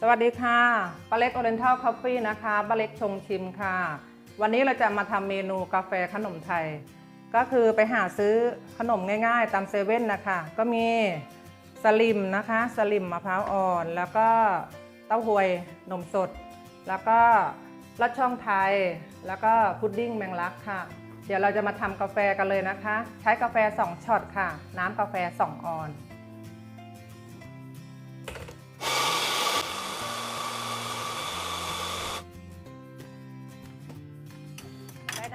สวัสดีค่ะป้าเล็ก Oriental Coffee นะคะป้าเล็กชงชิมค่ะ วันนี้เราจะมาทำเมนูกาแฟขนมไทย ก็คือไปหาซื้อขนมง่ายๆ ตามเซเว่นนะคะ ก็มีสลิมนะคะสลิมมะพร้าวอ่อน แล้วก็เต้าหวยนมสด แล้วก็ลอดช่องไทย แล้วก็พุดดิ้งแมงลักค่ะ เดี๋ยวเราจะมาทำกาแฟกันเลยนะคะ ใช้กาแฟ 2ช็อตค่ะ น้ำกาแฟ 2 ออน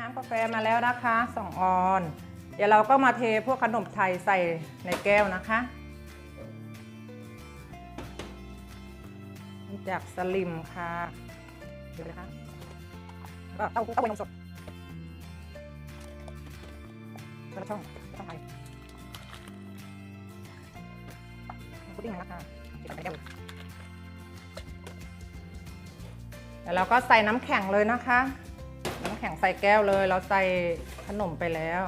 น้ำกาแฟมาแล้วนะคะสออน เดี๋ยวเราก็มาเทพวกขนมไทยใส่ในแก้วนะคะจากสลิมค่ะเดูเลยค่ะก็เต้าหู้เต้าหู้นมสดแล้วก็ช่องช่องไทยพุดดิ้งนะคะเก็บใส่แก้วเลยเดี๋ยวเราก็ใส่น้ำแข็งเลยนะคะ แข็งใส่แก้วเลย เราใส่ขนมไปแล้ว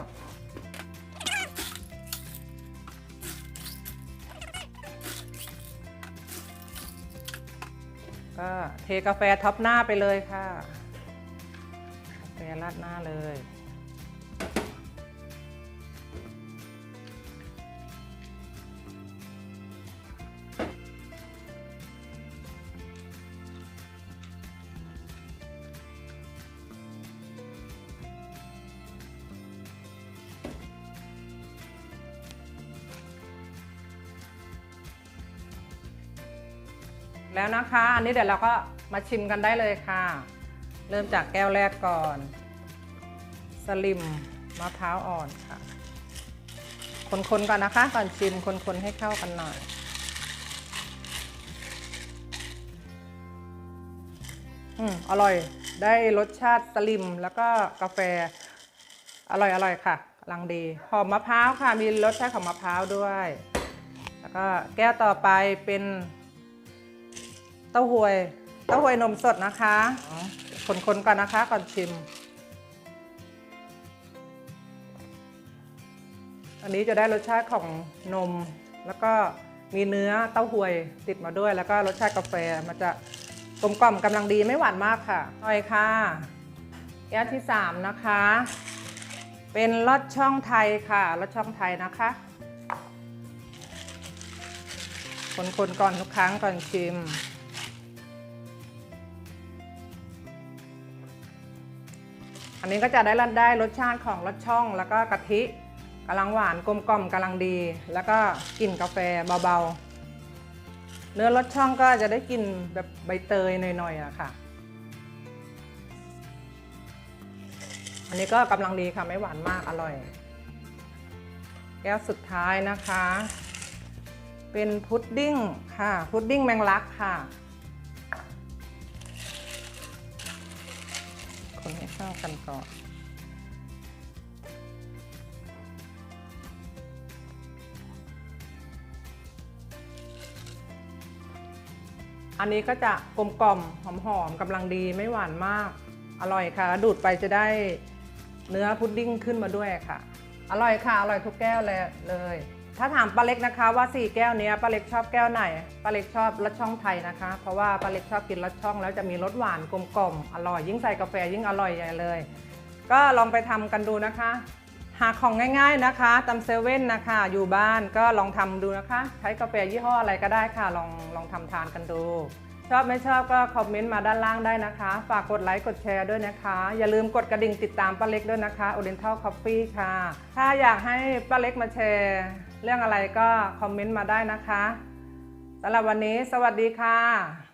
ก็เทกาแฟท็อปหน้าไปเลยค่ะกาแฟราดหน้าเลย แล้วนะคะ อันนี้เดี๋ยวเราก็มาชิมกันได้เลยค่ะ เริ่มจากแก้วแรกก่อน สลิมมะพร้าวอ่อนค่ะ คนๆก่อนนะคะ ก่อนชิมคนๆให้เข้ากันหน่อยอืมอร่อยได้รสชาติสลิมแล้วก็กาแฟ อร่อยอร่อยค่ะกำลังดีหอมมะพร้าวค่ะมีรสชาติของมะพร้าวด้วย แล้วก็แก้วต่อไปเป็น เต้าหวย เต้าหวยนมสดนะคะ คนๆก่อนนะคะก่อนชิม อันนี้จะได้รสชาติของนม แล้วก็มีเนื้อเต้าหวยติดมาด้วย แล้วก็รสชาติกาแฟมันจะกลมกล่อมกำลังดีไม่หวานมากค่ะอร่อยค่ะแก้วที่ 3 นะคะ เป็นลอดช่องไทยค่ะลอดช่องไทยนะคะ คนๆก่อนทุกครั้งก่อนชิม อันนี้ก็จะได้รสได้รสชาติของรสช่อง แล้วก็กะทิกำลังหวานกลมกล่อมกำลังดี แล้วก็กลิ่นกาแฟเบาๆ เนื้อรสช่องก็จะได้กลิ่นแบบใบเตยหน่อยๆอะค่ะ อันนี้ก็กำลังดีค่ะไม่หวานมากอร่อย แก้วสุดท้ายนะคะ เป็นพุดดิ้งค่ะ พุดดิ้งแมงลักค่ะ คนให้เข้ากันก่อนอันนี้ก็จะกลมกล่อมหอมหอมๆกำลังดีไม่หวานมาก อร่อยค่ะ ดูดไปจะได้เนื้อพุดดิ้งขึ้นมาด้วยค่ะ อร่อยค่ะ อร่อยทุกแก้วเลยเลย ถ้าถามป้าเล็กนะคะว่าสี่แก้วเนี้ยป้าเล็กชอบแก้วไหนป้าเล็กชอบรสช่องไทยนะคะ เพราะว่าป้าเล็กชอบกินรสช่องแล้วจะมีรสหวานกลมกล่อมอร่อยยิ่งใส่กาแฟยิ่งอร่อยใหญ่เลย ก็ลองไปทำกันดูนะคะ หาของง่ายๆนะคะตามเซเว่นนะคะ อยู่บ้านก็ลองทำดูนะคะ ใช้กาแฟยี่ห้ออะไรก็ได้ค่ะ ลองลองทำทานกันดู ชอบไม่ชอบก็คอมเมนต์มาด้านล่างได้นะคะ ฝากกดไลค์กดแชร์ด้วยนะคะ อย่าลืมกดกระดิ่งติดตามป้าเล็กด้วยนะคะ Oriental Coffee ค่ะ ถ้าอยากให้ป้าเล็กมาแชร์ เรื่องอะไรก็คอมเมนต์มาได้นะคะสำหรับวันนี้สวัสดีค่ะ